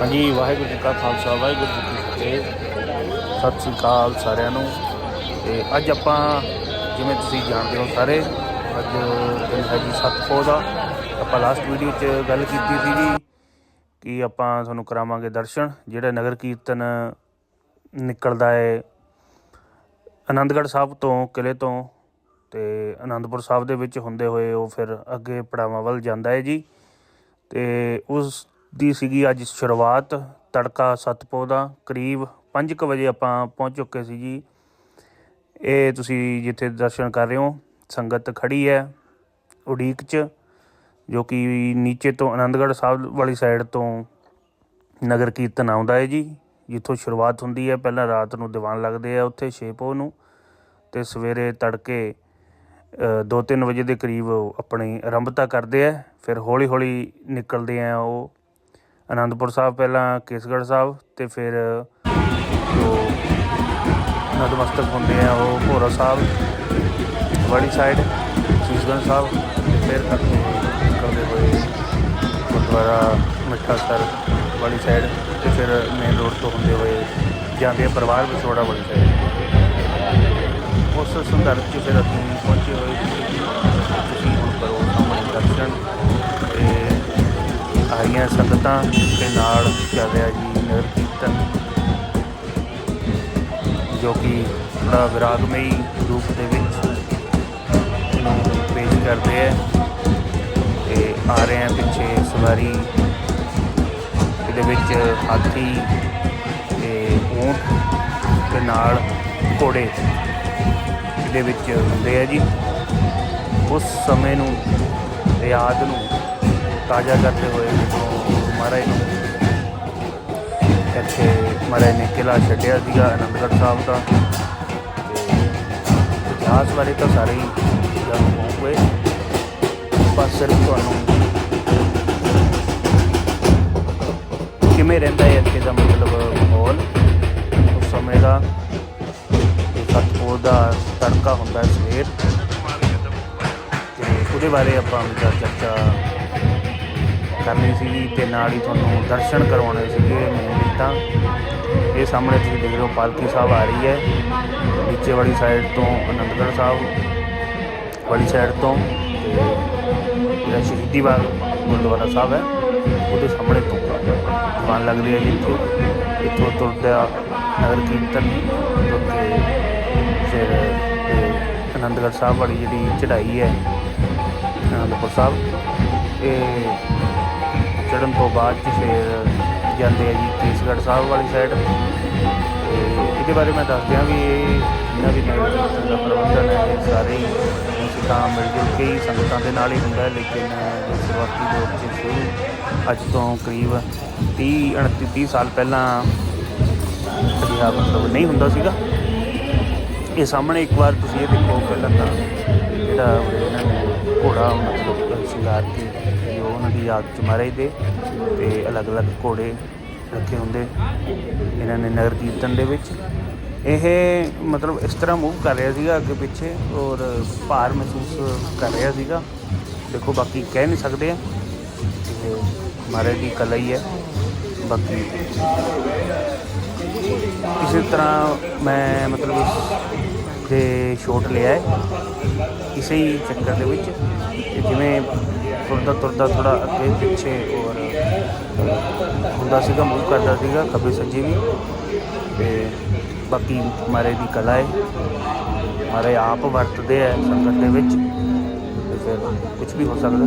ਹਾਂਜੀ, ਵਾਹਿਗੁਰੂ ਜੀ ਕਾ ਖਾਲਸਾ, ਵਾਹਿਗੁਰੂ ਜੀ ਕੀ ਫਤਿਹ। ਸਤਿ ਸ੍ਰੀ ਅਕਾਲ ਸਾਰਿਆਂ ਨੂੰ। ਤੇ ਅੱਜ ਆਪਾਂ ਜਿਵੇਂ ਤੁਸੀਂ ਜਾਣਦੇ ਹੋ ਸਾਰੇ, ਅੱਜ ਦਿਨ ਹੈ ਜੀ ਸਤਪੋ ਦਾ। ਆਪਾਂ ਲਾਸਟ ਵੀਡੀਓ 'ਚ ਗੱਲ ਕੀਤੀ ਸੀ ਜੀ ਕਿ ਆਪਾਂ ਤੁਹਾਨੂੰ ਕਰਾਵਾਂਗੇ ਦਰਸ਼ਨ, ਜਿਹੜਾ ਨਗਰ ਕੀਰਤਨ ਨਿਕਲਦਾ ਹੈ ਆਨੰਦਗੜ੍ਹ ਸਾਹਿਬ ਤੋਂ ਕਿਲੇ ਤੋਂ। ਤੇ ਆਨੰਦਪੁਰ ਸਾਹਿਬ ਦੇ ਵਿੱਚ ਹੁੰਦੇ ਹੋਏ ਉਹ ਫਿਰ ਅੱਗੇ ਪੜਾਵਾਂ ਵੱਲ ਜਾਂਦਾ ਹੈ ਜੀ। ਤੇ ਉਸ ਦੀ ਸੀਗੀ ਅੱਜ ਸ਼ੁਰੂਆਤ। ਤੜਕਾ ਸਤਪੋ ਦਾ, ਕਰੀਬ 5:00 ਵਜੇ ਆਪਾਂ ਪਹੁੰਚ ਚੁੱਕੇ ਸੀ ਜੀ। ਇਹ ਤੁਸੀਂ ਜਿੱਥੇ ਦਰਸ਼ਨ ਕਰ ਰਹੇ ਹੋ, ਸੰਗਤ ਖੜੀ ਹੈ ਉਡੀਕ 'ਚ, ਜੋ ਕਿ ਨੀਚੇ ਤੋਂ ਆਨੰਦਗੜ੍ਹ ਸਾਹਿਬ ਵਾਲੀ ਸਾਈਡ ਤੋਂ ਨਗਰ ਕੀਰਤਨ ਆਉਂਦਾ ਹੈ ਜੀ, ਜਿੱਥੋਂ ਸ਼ੁਰੂਆਤ ਹੁੰਦੀ ਹੈ। ਪਹਿਲਾਂ ਰਾਤ ਨੂੰ ਦੀਵਾਨ ਲੱਗਦੇ ਆ ਉੱਥੇ ਛੇ ਪੋਹ ਨੂੰ ਤੇ ਸਵੇਰੇ ਤੜਕੇ 2-3 ਵਜੇ ਦੇ ਕਰੀਬ ਆਪਣੀ ਆਰੰਭਤਾ ਕਰਦੇ ਆ, ਫਿਰ ਹੌਲੀ ਹੌਲੀ ਨਿਕਲਦੇ ਆ ਉਹ ਅਨੰਦਪੁਰ ਸਾਹਿਬ ਪਹਿਲਾਂ, ਕੇਸਗੜ੍ਹ ਸਾਹਿਬ ਤੇ ਫਿਰ ਜੋ ਨਤਮਸਤਕ ਹੁੰਦੇ ਆ ਉਹ ਭੋਰਾ ਸਾਹਿਬ, ਵਾਲੀ ਸਾਈਡ ਸੀਸਗੰਜ ਸਾਹਿਬ ਫਿਰ ਅੱਗੇ ਨਿਕਲਦੇ ਹੋਏ ਗੁਰਦੁਆਰਾ ਮਿੱਠਾ ਸਰ ਵਾਲੀ ਸਾਈਡ ਤੇ ਫਿਰ ਮੇਨ ਰੋਡ ਤੋਂ ਹੁੰਦੇ ਹੋਏ ਜਾਂਦੇ ਆ ਪਰਿਵਾਰ ਵਿਛੋੜਾ ਵਾਲੀ ਸਾਈਡ ਉਸ ਸੰਦਰਭ 'ਚ ਫਿਰ ਅਸੀਂ ਪਹੁੰਚੇ ਹੋਏ ਸਾਰੀਆਂ ਸੰਗਤਾਂ ਦੇ ਨਾਲ ਚੱਲ ਰਿਹਾ ਜੀ ਨਗਰ ਕੀਰਤਨ, ਜੋ ਕਿ ਬੜਾ ਵਿਰਾਗਮਈ ਰੂਪ ਦੇ ਵਿੱਚ ਨੂੰ ਪੇਸ਼ ਕਰਦੇ ਹੈ ਤੇ ਆ ਰਹੇ ਆ ਪਿੱਛੇ ਸਵਾਰੀ ਇਹਦੇ ਵਿੱਚ ਹਾਥੀ ਤੇ ਊਂਟ ਤੇ ਨਾਲ ਘੋੜੇ ਇਹਦੇ ਵਿੱਚ ਹੁੰਦੇ ਆ ਜੀ। ਉਸ ਸਮੇਂ ਨੂੰ, ਯਾਦ ਨੂੰ ਤਾਜ਼ਾ ਕਰਦੇ ਹੋਏ ਜਦੋਂ ਮਹਾਰਾਜ ਨੂੰ ਇੱਥੇ ਮਹਾਰਾਜ ਨੇ ਕਿਲਾ ਛੱਡਿਆ ਸੀਗਾ ਆਨੰਦਗੜ੍ਹ ਸਾਹਿਬ ਦਾ ਇਤਿਹਾਸ ਬਾਰੇ ਤਾਂ ਸਾਰੇ ਹੀ ਜਾਣੂ ਹੋਣਗੇ ਬਸ ਸਿਰਫ ਤੁਹਾਨੂੰ ਕਿਵੇਂ ਰਹਿੰਦਾ ਹੈ ਇੱਥੇ ਦਾ ਮਤਲਬ ਮਾਹੌਲ ਉਸ ਸਮੇਂ ਦਾ ਸਤਪੁਰ ਦਾ ਤੜਕਾ ਹੁੰਦਾ ਸਵੇਰ ਤੇ ਉਹਦੇ ਬਾਰੇ ਆਪਾਂ ਵਿਚਾਰ ਚਰਚਾ ਕਰਨੀ ਸੀ ਤੇ ਨਾਲ ਹੀ ਤੁਹਾਨੂੰ ਦਰਸ਼ਨ ਕਰਵਾਉਣੇ ਸੀਗੇ ਮੈਨੂੰ ਤਾਂ। ਇਹ ਸਾਹਮਣੇ ਤੁਸੀਂ ਦੇਖ ਰਹੇ ਹੋ, ਪਾਲਕੀ ਸਾਹਿਬ ਆ ਰਹੀ ਹੈ। ਨੀਚੇ ਵਾਲੀ ਸਾਈਡ ਤੋਂ ਆਨੰਦਗੜ੍ਹ ਸਾਹਿਬ, ਵਾਲੀ ਸਾਈਡ ਤੋਂ ਤੇ ਜਿਹੜਾ ਸ਼ਹੀਦੀ ਬਾਗ ਗੁਰਦੁਆਰਾ ਸਾਹਿਬ ਹੈ, ਉਹਦੇ ਸਾਹਮਣੇ ਤੋਂ। ਦੁਕਾਨ ਲੱਗਦੀ ਹੈ ਜਿੱਥੇ ਇੱਥੋਂ। ਤੁਰਦਾ ਨਗਰ ਕੀਰਤਨ ਤੁਰ ਕੇ ਫਿਰ ਇਹ ਆਨੰਦਗੜ੍ਹ ਸਾਹਿਬ ਵਾਲੀ ਜਿਹੜੀ ਚੜ੍ਹਾਈ ਹੈ, ਅਨੰਦਪੁਰ ਸਾਹਿਬ, ਇਹ ਚੜ੍ਹਨ ਤੋਂ ਬਾਅਦ 'ਚ ਫਿਰ ਜਾਂਦੇ ਆ ਜੀ ਕੇਸਗੜ੍ਹ ਸਾਹਿਬ ਵਾਲੀ ਸਾਈਡ ਤੇ ਇਹਦੇ ਬਾਰੇ ਮੈਂ ਦੱਸ ਦਿਆਂ ਵੀ ਇਹ ਜਿੰਨਾ ਵੀ ਨਗਰ ਦਾ ਪ੍ਰਬੰਧਨ ਹੈ ਇਹ ਸਾਰੇ ਹੀ ਅਸੀਂ ਤਾਂ ਮਿਲ ਜੁਲ ਕੇ ਹੀ ਸੰਗਤਾਂ ਦੇ ਨਾਲ ਹੀ ਹੁੰਦਾ ਹੈ, ਲੇਕਿਨ ਜੋ ਸ਼ੁਰੂਆਤੀ ਦੌਰ 'ਚ ਸ਼ੁਰੂ ਅੱਜ ਤੋਂ ਕਰੀਬ 30 29 30 ਸਾਲ ਪਹਿਲਾਂ ਅਜਿਹਾ ਮਤਲਬ ਨਹੀਂ ਹੁੰਦਾ ਸੀਗਾ। ਇਹ ਸਾਹਮਣੇ ਇੱਕ ਵਾਰ ਤੁਸੀਂ ਇਹ ਦੇਖੋ ਪਹਿਲਾਂ ਤਾਂ ਜਿਹੜਾ ਉਰੇ ਇਹਨਾਂ ਨੇ ਘੋੜਾ ਮਤਲਬ ਸ਼ਿੰਗਾਰ ਕੇ ਯਾਦ ਚ ਮਹਾਰਾਜ ਦੇ ਤੇ ਅਲੱਗ-ਅਲੱਗ ਘੋੜੇ ਰੱਖੇ ਹੁੰਦੇ ਇਹਨਾਂ ਨੇ ਨਗਰ ਕੀਰਤਨ ਦੇ ਵਿੱਚ। ਇਹ ਮਤਲਬ ਇਸ ਤਰ੍ਹਾਂ ਮੂਵ ਕਰ ਰਿਹਾ ਸੀਗਾ ਅੱਗੇ ਪਿੱਛੇ ਔਰ ਭਾਰ ਮਹਿਸੂਸ ਕਰ ਰਿਹਾ ਸੀਗਾ। ਦੇਖੋ ਬਾਕੀ ਕਹਿ ਨਹੀਂ ਸਕਦੇ ਆ। ਮਹਾਰਾਜ ਦੀ ਕਲਾ ਹੀ ਹੈ। ਬਾਕੀ ਇਸੇ ਤਰ੍ਹਾਂ ਮੈਂ ਮਤਲਬ ਇਸ ਦੇ ਸ਼ੋਟ ਲਿਆ ਹੈ। ਇਸੇ ਹੀ ਚੱਕਰ ਦੇ ਵਿੱਚ ਕਿ ਜਿਵੇਂ ਤੁਰਦਾ ਤੁਰਦਾ ਥੋੜਾ ਅੱਗੇ ਪਿੱਛੇ ਔਰ ਹੁੰਦਾ ਸੀਗਾ ਮੂਵ ਕਰਦਾ ਸੀਗਾ ਖੱਬੇ ਸੱਜੇ ਵੀ। ਤੇ ਬਾਕੀ ਮਾਰੇ ਦੀ ਕਲਾ ਹੈ ਮਾਰੇ ਆਪ ਵਰਤਦੇ ਆ ਸੰਗਤ ਦੇ ਵਿੱਚ। ਫਿਰ ਕੁਝ ਵੀ ਹੋ ਸਕਦਾ।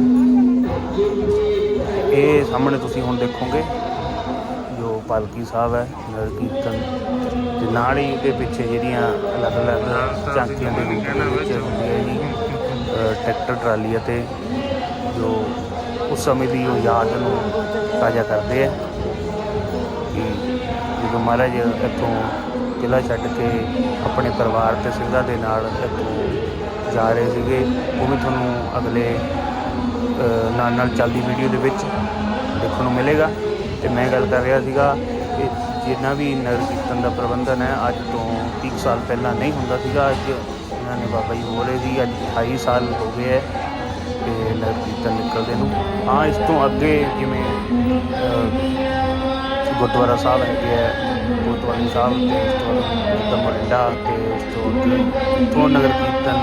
ਇਹ ਸਾਹਮਣੇ ਤੁਸੀਂ ਹੁਣ ਦੇਖੋਗੇ ਜੋ ਪਾਲਕੀ ਸਾਹਿਬ ਹੈ ਨਗਰ ਕੀਰਤਨ ਤੇ ਨਾਲ ਹੀ ਇਹਦੇ ਪਿੱਛੇ ਜਿਹੜੀਆਂ ਅਲੱਗ-ਅਲੱਗ ਝਾਂਕੀਆਂ ਦੇ ਵਿੱਚ ਹੁੰਦੀਆਂ ਜੀ ਟਰੈਕਟਰ ਟਰਾਲੀ ਅਤੇ ਜੋ ਉਸ ਸਮੇਂ ਦੀ ਉਹ ਯਾਦ ਨੂੰ ਤਾਜ਼ਾ ਕਰਦੇ ਆ। ਕਿ ਜਦੋਂ ਮਹਾਰਾਜ ਇੱਥੋਂ ਕਿਲਾ ਛੱਡ ਕੇ ਆਪਣੇ ਪਰਿਵਾਰ ਤੇ ਸਿੰਘਾਂ ਦੇ ਨਾਲ ਇੱਥੋਂ ਜਾ ਰਹੇ ਸੀਗੇ, ਉਹ ਵੀ ਤੁਹਾਨੂੰ ਅਗਲੇ ਨਾਲ ਨਾਲ ਚੱਲਦੀ ਵੀਡੀਓ ਦੇ ਵਿੱਚ ਦੇਖਣ ਨੂੰ ਮਿਲੇਗਾ। ਤੇ ਮੈਂ ਗੱਲ ਕਰ ਰਿਹਾ ਸੀਗਾ ਕਿ ਜਿੰਨਾ ਵੀ ਨਗਰ ਕੀਰਤਨ ਦਾ ਪ੍ਰਬੰਧਨ ਹੈ, ਅੱਜ ਤੋਂ 30 ਸਾਲ ਪਹਿਲਾਂ ਨਹੀਂ ਹੁੰਦਾ ਸੀਗਾ। ਅੱਜ ਇਹਨਾਂ ਨੇ ਬਾਬਾ ਜੀ ਬੋਲੇ ਸੀ, ਅੱਜ 28 ਸਾਲ ਹੋ ਗਏ ਹੈ। ਤੇ ਨਗਰ ਕੀਰਤਨ ਨਿਕਲਦੇ ਨੂੰ। ਹਾਂ, ਇਸ ਤੋਂ ਅੱਗੇ ਜਿਵੇਂ ਗੁਰਦੁਆਰਾ ਸਾਹਿਬ ਹੈਗੇ ਹੈ ਗੁਰਦੁਆਰਾ ਸਾਹਿਬ ਤੇ ਉਸ ਤੋਂ ਬਾਅਦ ਮਰਿੰਡਾ ਤੇ ਉਸ ਤੋਂ ਅੱਗੇ ਤੋਂ ਨਗਰ ਕੀਰਤਨ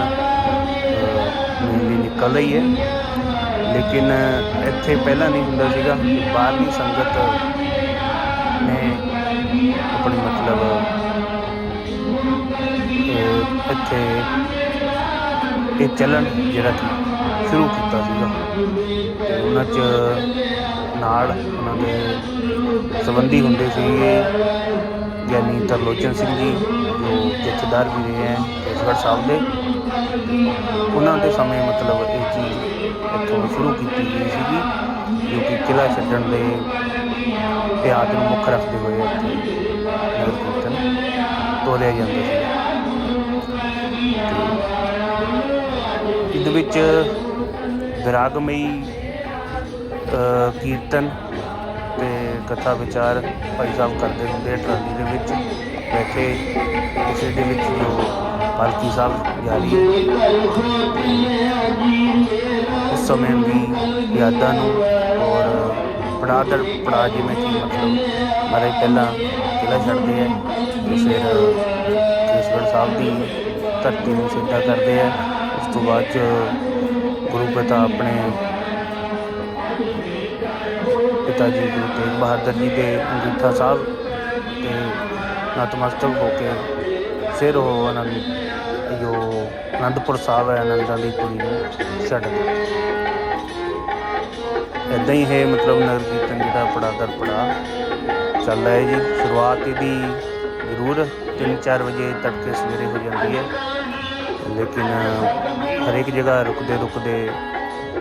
ਮੇਨਲੀ ਨਿਕਲ ਰਹੀ ਹੈ। ਲੇਕਿਨ ਇੱਥੇ ਪਹਿਲਾਂ ਨਹੀਂ ਹੁੰਦਾ ਸੀਗਾ ਬਾਹਰਲੀ ਸੰਗਤ ਨੇ ਆਪਣੀ ਮਤਲਬ ਇੱਥੇ ਇਹ ਚੱਲਣ ਜਿਹੜਾ ਕਿ ਸ਼ੁਰੂ ਕੀਤਾ ਸੀਗਾ। ਤੇ ਉਹਨਾਂ 'ਚ ਨਾਲ ਉਹਨਾਂ ਦੇ ਸੰਬੰਧੀ ਹੁੰਦੇ ਸੀਗੇ ਗਿਆਨੀ ਤਰਲੋਚਨ ਸਿੰਘ ਜੀ, ਜੋ ਜਥੇਦਾਰ ਵੀ ਰਹੇ ਹੈ ਕੇਸਗੜ੍ਹ ਸਾਹਿਬ ਦੇ। ਉਹਨਾਂ ਦੇ ਸਮੇਂ ਮਤਲਬ ਇਹ ਚੀਜ਼ ਇੱਥੋਂ ਸ਼ੁਰੂ ਕੀਤੀ ਗਈ ਸੀਗੀ, ਜੋ ਕਿ ਕਿਲਾ ਛੱਡਣ ਦੇ ਪਿਆਰ ਨੂੰ ਮੁੱਖ ਰੱਖਦੇ ਹੋਏ ਇੱਥੇ ਨਗਰ ਕੀਰਤਨ ਤੋਰਿਆ ਜਾਂਦਾ ਸੀ। ਤੇ ਇਹਦੇ ਵਿੱਚ ਵਿਰਾਗਮਈ ਕੀਰਤਨ ਤੇ ਕਥਾ ਵਿਚਾਰ ਭਾਈ ਸਾਹਿਬ ਕਰਦੇ ਹੁੰਦੇ ਆ ਟਰਾਲੀ ਦੇ ਵਿੱਚ। ਬੈਠੇ ਕਿਸੇ ਦੇ ਵਿੱਚ ਜੋ ਪਾਲਕੀ ਸਾਹਿਬ ਜਾ ਰਹੀ ਹੈ ਉਸ ਸਮੇਂ ਦੀ ਯਾਦਾਂ ਨੂੰ ਔਰ ਪੜਾਅ ਦਰ ਪੜਾਅ ਜਿਵੇਂ ਕਿ ਮਤਲਬ ਮਾਰੇ ਪਹਿਲਾਂ ਕਿਲਾ ਛੱਡਦੇ ਹੈ ਤੇ ਫਿਰ ਕੇਸਗੜ੍ਹ ਸਾਹਿਬ ਦੀ ਧਰਤੀ ਨੂੰ ਸਿੱਧਾ ਕਰਦੇ ਹੈ ਉਸ ਤੋਂ ਬਾਅਦ ਚ ਗੁਰੂ ਪਿਤਾ ਆਪਣੇ ਪਿਤਾ ਜੀ ਗੁਰੂ ਤੇਗ ਬਹਾਦਰ ਜੀ ਦੇ ਅੰਗੂਠਾ ਸਾਹਿਬ ਤੇ ਨਤਮਸਤਕ ਹੋ ਕੇ ਫਿਰ ਉਹ ਦੀ ਜੋ ਅਨੰਦਪੁਰ ਸਾਹਿਬ ਹੈ, ਆਨੰਦਾਂ ਦੀ ਪੁਰੀ ਨੂੰ ਛੱਡ ਗਏ। ਇੱਦਾਂ ਹੀ ਹੈ ਮਤਲਬ ਨਗਰ ਕੀਰਤਨ ਜਿਹੜਾ ਪੜਾ ਦਰ ਪੜਾ ਰਿਹਾ ਹੈ ਜੀ। ਸ਼ੁਰੂਆਤ ਇਹਦੀ ਜ਼ਰੂਰ 3-4 ਵਜੇ ਤੜਕੇ ਸਵੇਰੇ ਹੋ ਜਾਂਦੀ ਹੈ। ਲੇਕਿਨ ਹਰੇਕ ਜਗ੍ਹਾ ਰੁਕਦੇ ਰੁਕਦੇ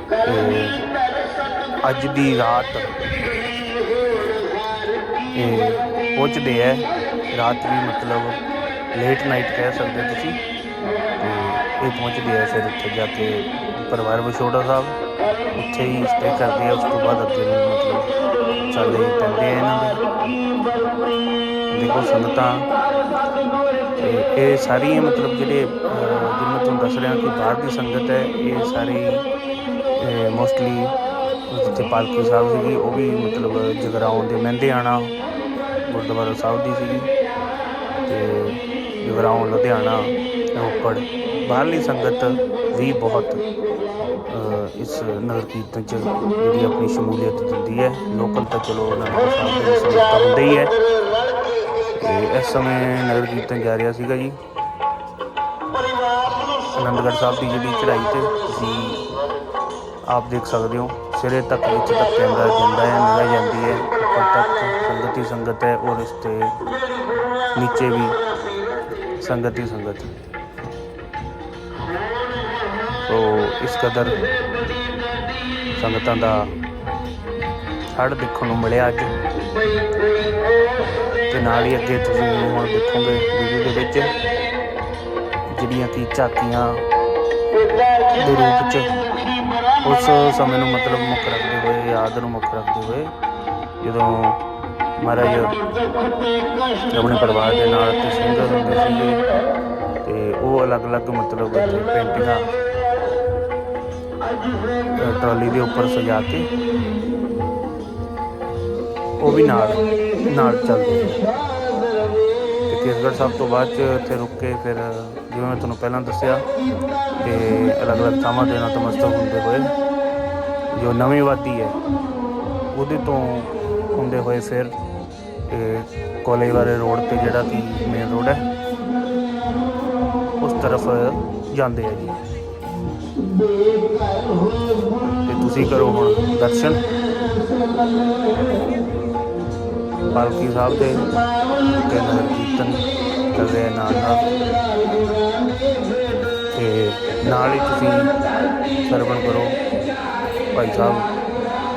ਤੇ ਅੱਜ ਦੀ ਰਾਤ ਇਹ ਪਹੁੰਚਦੇ ਹੈ। ਰਾਤ ਵੀ ਮਤਲਬ ਲੇਟ ਨਾਈਟ ਕਹਿ ਸਕਦੇ ਤੁਸੀਂ। ਤੇ ਇਹ ਪਹੁੰਚਦੇ ਆ ਫਿਰ ਉੱਥੇ ਜਾ ਕੇ ਪਰਿਵਾਰ ਵਿਛੋੜਾ ਸਾਹਿਬ। ਉੱਥੇ ਹੀ ਸਟੇ ਕਰਦੇ ਆ, ਉਸ ਤੋਂ ਬਾਅਦ ਅੱਗੇ ਨੂੰ ਮਤਲਬ ਚੱਲੇ ਪੈਂਦੇ ਇਹਨਾਂ ਦੇ। ਦੇਖੋ ਸੰਗਤਾਂ ਤੇ ਇਹ ਸਾਰੀਆਂ ਮਤਲਬ ਜਿਹੜੇ ਜਿਵੇਂ ਤੁਹਾਨੂੰ ਦੱਸ ਰਿਹਾ ਕਿ ਬਾਹਰ ਦੀ ਸੰਗਤ ਹੈ, ਇਹ ਸਾਰੀ ਮੋਸਟਲੀ ਜਿੱਥੇ ਪਾਲਕੀ ਸਾਹਿਬ ਸੀਗੀ, ਉਹ ਵੀ ਮਤਲਬ ਜਗਰਾਉਣ ਦੇ ਮਹਿੰਦੇ ਆਣਾ ਗੁਰਦੁਆਰਾ ਸਾਹਿਬ ਦੀ ਸੀਗੀ, ਤੇ ਜਗਰਾਉਣ ਲੁਧਿਆਣਾ, ਰੋਪੜ, ਬਾਹਰਲੀ ਸੰਗਤ ਵੀ ਬਹੁਤ ਇਸ ਨਗਰ ਕੀਰਤਨ ਚ ਜਿਹੜੀ ਆਪਣੀ ਸ਼ਮੂਲੀਅਤ ਦਿੰਦੀ ਹੈ, ਲੋਕਲ ਤਾਂ ਚਲੋ ਅਨੰਦਪੁਰ ਸਾਹਿਬ ਦੇ ਸੰਗਤ ਹੀ ਹੈ। ਇਸ ਸਮੇਂ ਨਗਰ ਕੀਰਤਨ ਜਾ ਰਿਹਾ ਸੀਗਾ ਜੀ। ਆਨੰਦਗੜ੍ਹ ਸਾਹਿਬ ਦੀ ਜਿਹੜੀ ਚੜ੍ਹਾਈ ਤੇ ਤੁਸੀਂ ਆਪ ਦੇਖ ਸਕਦੇ ਹੋ, ਸਿਰੇ ਤੱਕ ਵਿੱਚ ਤੱਕ ਕੈਮਰਾ ਜਾਂਦਾ ਹੈ ਨਿਗਾਹ ਜਾਂਦੀ ਹੈ। ਉੱਪਰ ਤੱਕ ਸੰਗਤ ਹੀ ਸੰਗਤ ਹੈ ਔਰ ਇਸ ਤੇ ਨੀਚੇ ਵੀ ਸੰਗਤ ਹੀ ਸੰਗਤ। ਹੈ ਇਸ ਕਦਰ ਸੰਗਤਾਂ ਦਾ ਹੜ ਦੇਖਣ ਨੂੰ ਮਿਲਿਆ ਅੱਜ। ਤੇ ਨਾਲ ਹੀ ਅੱਗੇ ਤੁਸੀਂ ਹੁਣ ਦੇਖੋਗੇ ਵੀਡੀਓ ਦੇ ਵਿੱਚ ਜਿਹੜੀਆਂ ਕਿ ਝਾਕੀਆਂ ਦੇ ਰੂਪ ਚ ਉਸ ਸਮੇਂ ਨੂੰ ਮਤਲਬ ਮੁੱਖ ਰੱਖਦੇ ਹੋਏ, ਯਾਦ ਨੂੰ ਮੁੱਖ ਰੱਖਦੇ ਹੋਏ ਜਦੋਂ ਮਹਾਰਾਜ ਆਪਣੇ ਪਰਿਵਾਰ ਦੇ ਨਾਲ ਤੇ ਸਿੰਘ ਹੁੰਦੇ ਸੀਗੇ ਤੇ ਉਹ ਅਲੱਗ-ਅਲੱਗ ਮਤਲਬ ਪੇਂਟਿੰਗਾਂ ਟਰਾਲੀ ਦੇ ਉੱਪਰ ਸਜਾ ਕੇ ਉਹ ਵੀ ਨਾਲ ਨਾਲ ਚੱਲਦੇ ਸੀ ਤੇ ਕੇਸਗੜ੍ਹ ਸਾਹਿਬ ਤੋਂ ਬਾਅਦ ਚ ਇੱਥੇ ਰੁਕ ਕੇ ਫਿਰ, ਜਿਵੇਂ ਮੈਂ ਤੁਹਾਨੂੰ ਪਹਿਲਾਂ ਦੱਸਿਆ ਕਿ ਅਲੱਗ-ਅਲੱਗ ਥਾਵਾਂ 'ਤੇ ਨਤਮਸਤਕ ਹੁੰਦੇ ਹੋਏ, ਜੋ ਨਵੀਂ ਵਾਦੀ ਹੈ, ਉਹਦੇ ਤੋਂ ਹੁੰਦੇ ਹੋਏ ਫਿਰ ਇਹ ਵਾਲੇ ਰੋਡ ਤੇ ਜਿਹੜਾ ਕਿ ਮੇਨ ਰੋਡ ਹੈ, ਉਸ ਤਰਫ ਜਾਂਦੇ ਆ ਜੀ। ਤੇ ਤੁਸੀਂ ਕਰੋ ਹੁਣ ਦਰਸ਼ਨ। ਪਾਲਕੀ ਸਾਹਿਬ ਦੇ ਤੇ ਨਗਰ ਕੀਰਤਨ ਕਰ ਰਹੇ ਨਾਲ ਨਾਲ। ਤੇ ਨਾਲ ਹੀ ਤੁਸੀਂ ਸਰਵਣ ਕਰੋ। ਭਾਈ ਸਾਹਿਬ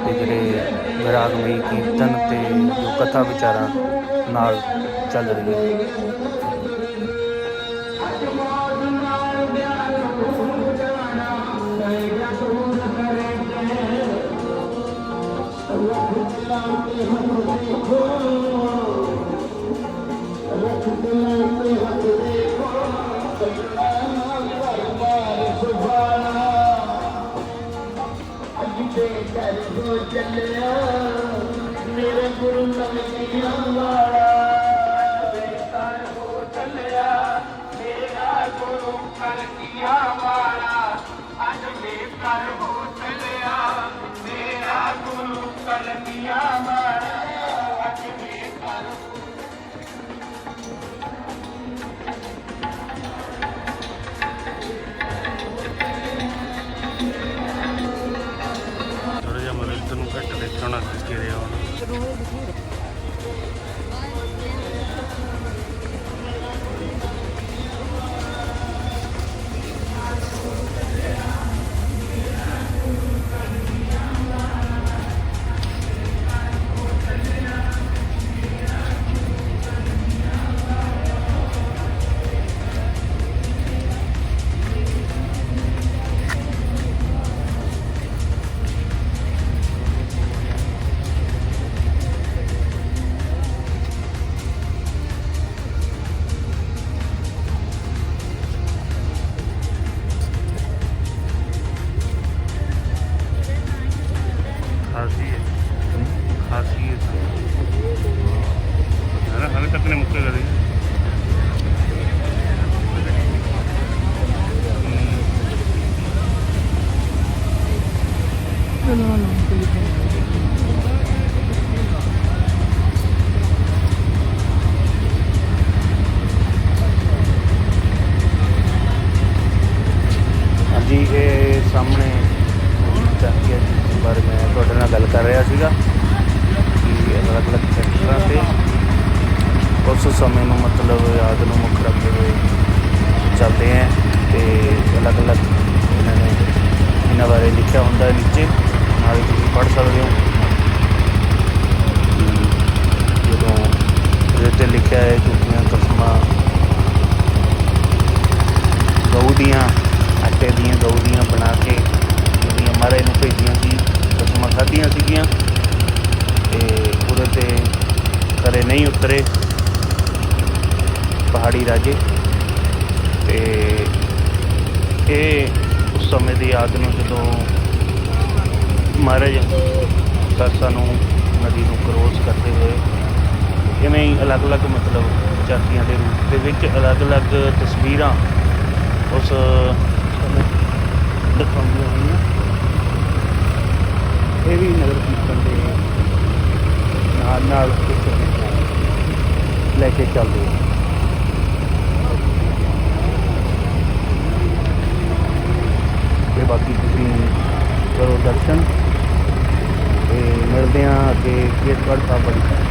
ਦੇ ਜਿਹੜੇ ਵਿਰਾਗਮਈ ਕੀਰਤਨ ਤੇ ਜੋ ਕਥਾ ਵਿਚਾਰਾਂ ਨਾਲ ਚੱਲ ਰਹੀ ਹੈ ਤੋਂ ਚੱਲਿਆ ਮੇਰੇ ਗੁਰੂ ਨਮਕੀਆਂ ਵਾਲਾ ਬੇਤਾਰ ਹੋ ਚੱਲਿਆ ਮੇਰਾ ਗੁਰੂ ਕਰਕੀਆਂ ਵਾਲਾ ਅੱਜ ਬੇਤਾਰ ਹੋ ਚੱਲਿਆ ਮੇਰਾ ਗੁਰੂ ਕਰਕੀਆਂ ਵਾਲਾ ahorita tenemos ਵੀ ਨਗਰ ਕੀਰਤਨ ਦੇ ਨਾਲ ਨਾਲ ਲੈ ਕੇ ਚੱਲਦੇ ਆ। ਤੇ ਬਾਕੀ ਤੁਸੀਂ ਕਰੋ ਦਰਸ਼ਨ। ਤੇ ਮਿਲਦੇ ਹਾਂ ਅੱਗੇ ਕੇਸਗੜ੍ਹ ਸਾਹਿਬ ਬੜੀ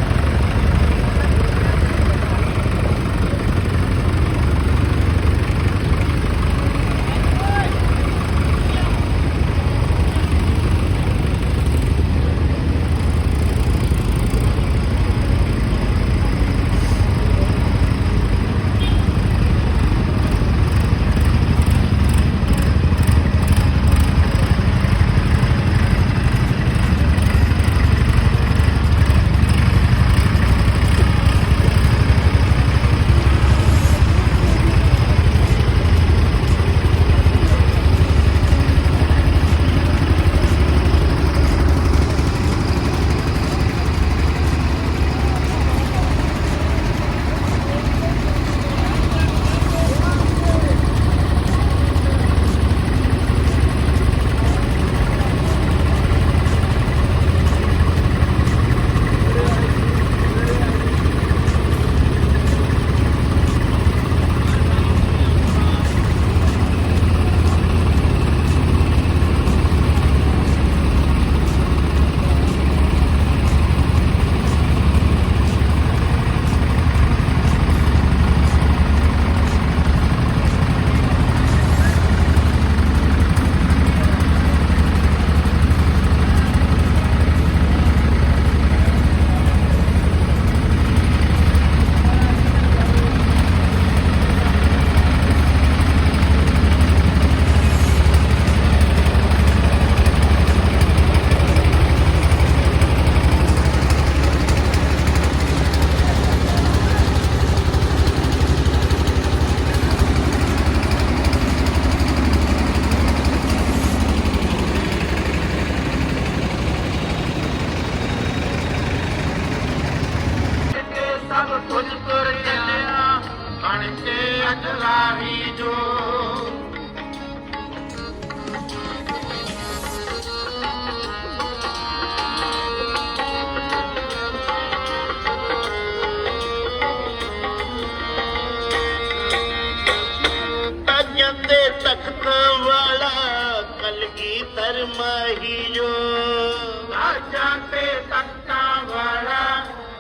تر مهي جو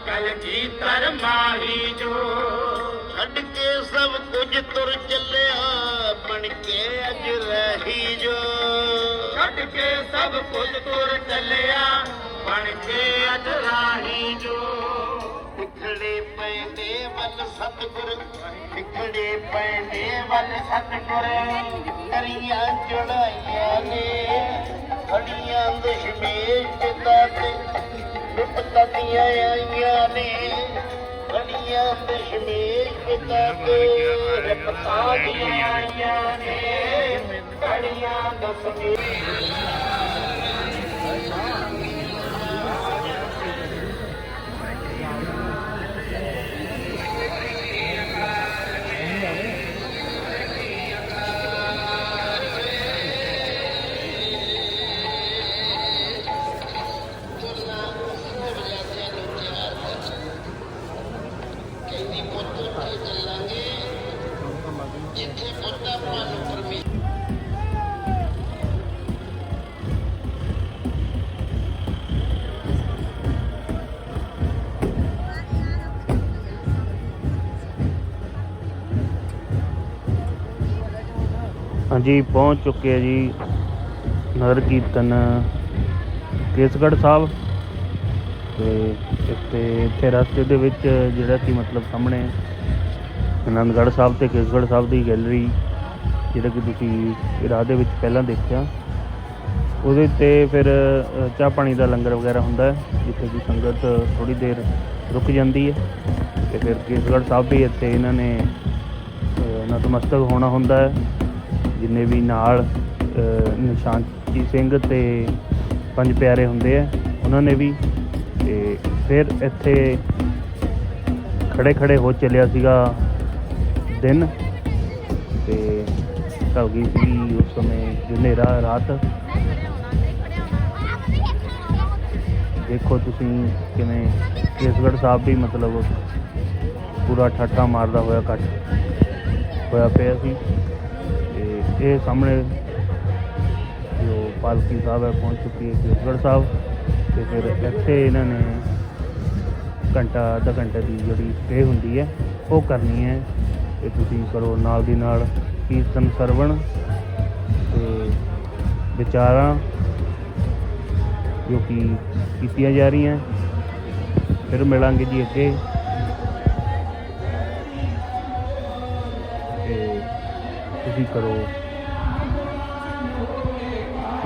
ڪل جي ته ماهي جو ڪي سڀ ڪجهه تر چليا پڻ ڪي اڄ رهي جو هٽڪي سڀ ڪجهه تر چليا پڻ ڪي اڄ رهي جو ਵੱਲ ਸਤਿਗੁਰ ਟਿਕੜੇ ਪੈਂਦੇ ਵੱਲ ਸਤਿਗੁਰ, ਕਰੀਆਂ ਚੜਾਈਆਂ ਨੇ ਖੜੀਆਂ ਦਸ਼ਮੇਸ਼ ਪਿਤਾ ਤੇ ਵਿਪਤਾ ਦੀਆਂ ਆਈਆਂ ਨੇ ਖੜੀਆਂ ਦਸ਼ਮੇਸ਼ ਪਿਤਾ ਤੇ ਵਿਪਤਾ ਦੀਆਂ ਆਈਆਂ ਨੇ ਖੜੀਆਂ ਦਸ਼ਮੇਸ਼ ਹਾਂਜੀ, ਪਹੁੰਚ ਚੁੱਕੇ ਆ ਜੀ ਨਗਰ ਕੀਰਤਨ ਕੇਸਗੜ੍ਹ ਸਾਹਿਬ। ਤੇ ਇੱਥੇ ਇੱਥੇ ਰਸਤੇ ਦੇ ਵਿੱਚ ਜਿਹੜਾ ਕਿ ਮਤਲਬ ਸਾਹਮਣੇ ਆਨੰਦਗੜ੍ਹ ਸਾਹਿਬ ਤੇ ਕੇਸਗੜ੍ਹ ਸਾਹਿਬ ਦੀ ਗੈਲਰੀ ਜਿਹੜਾ ਕਿ ਤੁਸੀਂ ਰਾਹ ਦੇ ਵਿੱਚ ਪਹਿਲਾਂ ਦੇਖਿਆ। ਉਹਦੇ ਤੇ ਫਿਰ ਚਾਹ ਪਾਣੀ ਦਾ ਲੰਗਰ ਵਗੈਰਾ ਹੁੰਦਾ ਹੈ ਜਿੱਥੇ ਕਿ ਸੰਗਤ ਥੋੜੀ ਦੇਰ ਰੁਕ ਜਾਂਦੀ ਹੈ। ਤੇ ਫਿਰ ਕੇਸਗੜ੍ਹ ਸਾਹਿਬ ਵੀ ਇੱਥੇ ਇਹਨਾਂ ਨੇ ਨਤਮਸਤਕ ਹੋਣਾ ਹੁੰਦਾ ਹੈ। ਜਿੰਨੇ ਵੀ ਨਾਲ ਅ, ਨਿਸ਼ਾਨ ਜੀ ਸਿੰਘ ਤੇ ਪੰਜ ਪਿਆਰੇ ਹੁੰਦੇ ਆ ਉਹਨਾਂ ਨੇ ਵੀ। ਤੇ ਫਿਰ ਇੱਥੇ ਖੜੇ ਖੜੇ ਹੋ ਚੱਲਿਆ ਸੀਗਾ ਦਿਨ ਤੇ ਢਲ ਗਈ ਸੀ ਉਸ ਸਮੇਂ ਹਨੇਰਾ, ਰਾਤ। ਦੇਖੋ ਤੁਸੀਂ ਕਿਵੇਂ ਕੇਸਗੜ੍ਹ ਸਾਹਿਬ ਵੀ ਮਤਲਬ ਪੂਰਾ ਠਾਠਾ ਮਾਰਦਾ ਹੋਇਆ ਕੱਟ ਹੋਇਆ ਪਿਆ ਸੀ। ਤੇ ਇਹ ਸਾਹਮਣੇ ਜੋ ਪਾਲਕੀ ਸਾਹਿਬ ਹੈ, ਪਹੁੰਚ ਚੁੱਕੀ ਹੈ ਕੇਸਗੜ੍ਹ ਸਾਹਿਬ ਤੇ ਫਿਰ ਇੱਥੇ ਇਹਨਾਂ ਨੇ ਘੰਟਾ, ਅੱਧਾ ਘੰਟੇ ਦੀ ਜਿਹੜੀ ਸਟੇ ਹੁੰਦੀ ਹੈ, ਉਹ ਕਰਨੀ ਹੈ। ਤੇ ਤੁਸੀਂ ਕਰੋ ਨਾਲ ਦੀ ਨਾਲ ਕੀਰਤਨ ਸਰਵਣ ਤੇ ਵਿਚਾਰਾਂ ਜੋ ਕਿ ਕੀਤੀਆਂ ਜਾ ਰਹੀਆਂ। ਫਿਰ ਮਿਲਾਂਗੇ ਜੀ ਅੱਗੇ। ਤੇ ਤੁਸੀਂ ਕਰੋ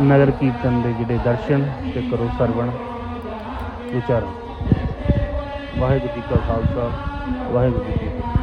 ਨਗਰ ਕੀਰਤਨ ਦੇ ਜਿਹੜੇ ਦਰਸ਼ਨ ਤੇ ਕਰੋ ਸਰਵਣ, ਵਿਚਾਰਾਂ। ਵਾਹਿਗੁਰੂ ਜੀ ਕਾ ਖਾਲਸਾ, ਵਾਹਿਗੁਰੂ ਜੀ ਕੀ ਫਤਿਹ।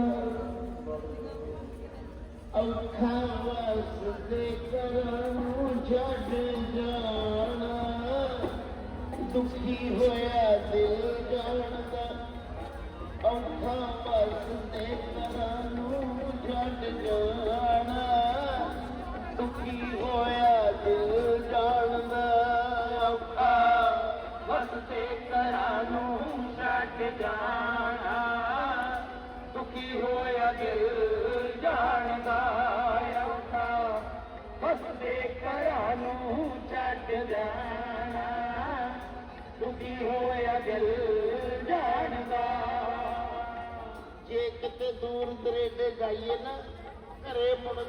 ਔਖਾ ਵਸਦੇ ਕਰਾਂ ਛੱਡ ਜਾਣਾ ਦੁਖੀ ਹੋਇਆ ਦਿਲ ਜਾਣਦਾ ਔਖਾ ਵਸਦੇ ਕਰਾਂ ਨੂੰ ਛੱਡ ਜਾਣਾ ਦੁਖੀ ਹੋਇਆ ਦਿਲ ਹੋਇਆ ਦਿਲ ਜਾਣਦਾ। ਜੇ ਕਿਤੇ ਦੂਰ ਦਰੇਡੇ ਜਾਈਏ ਨਾ ਘਰੇ ਮੁੜ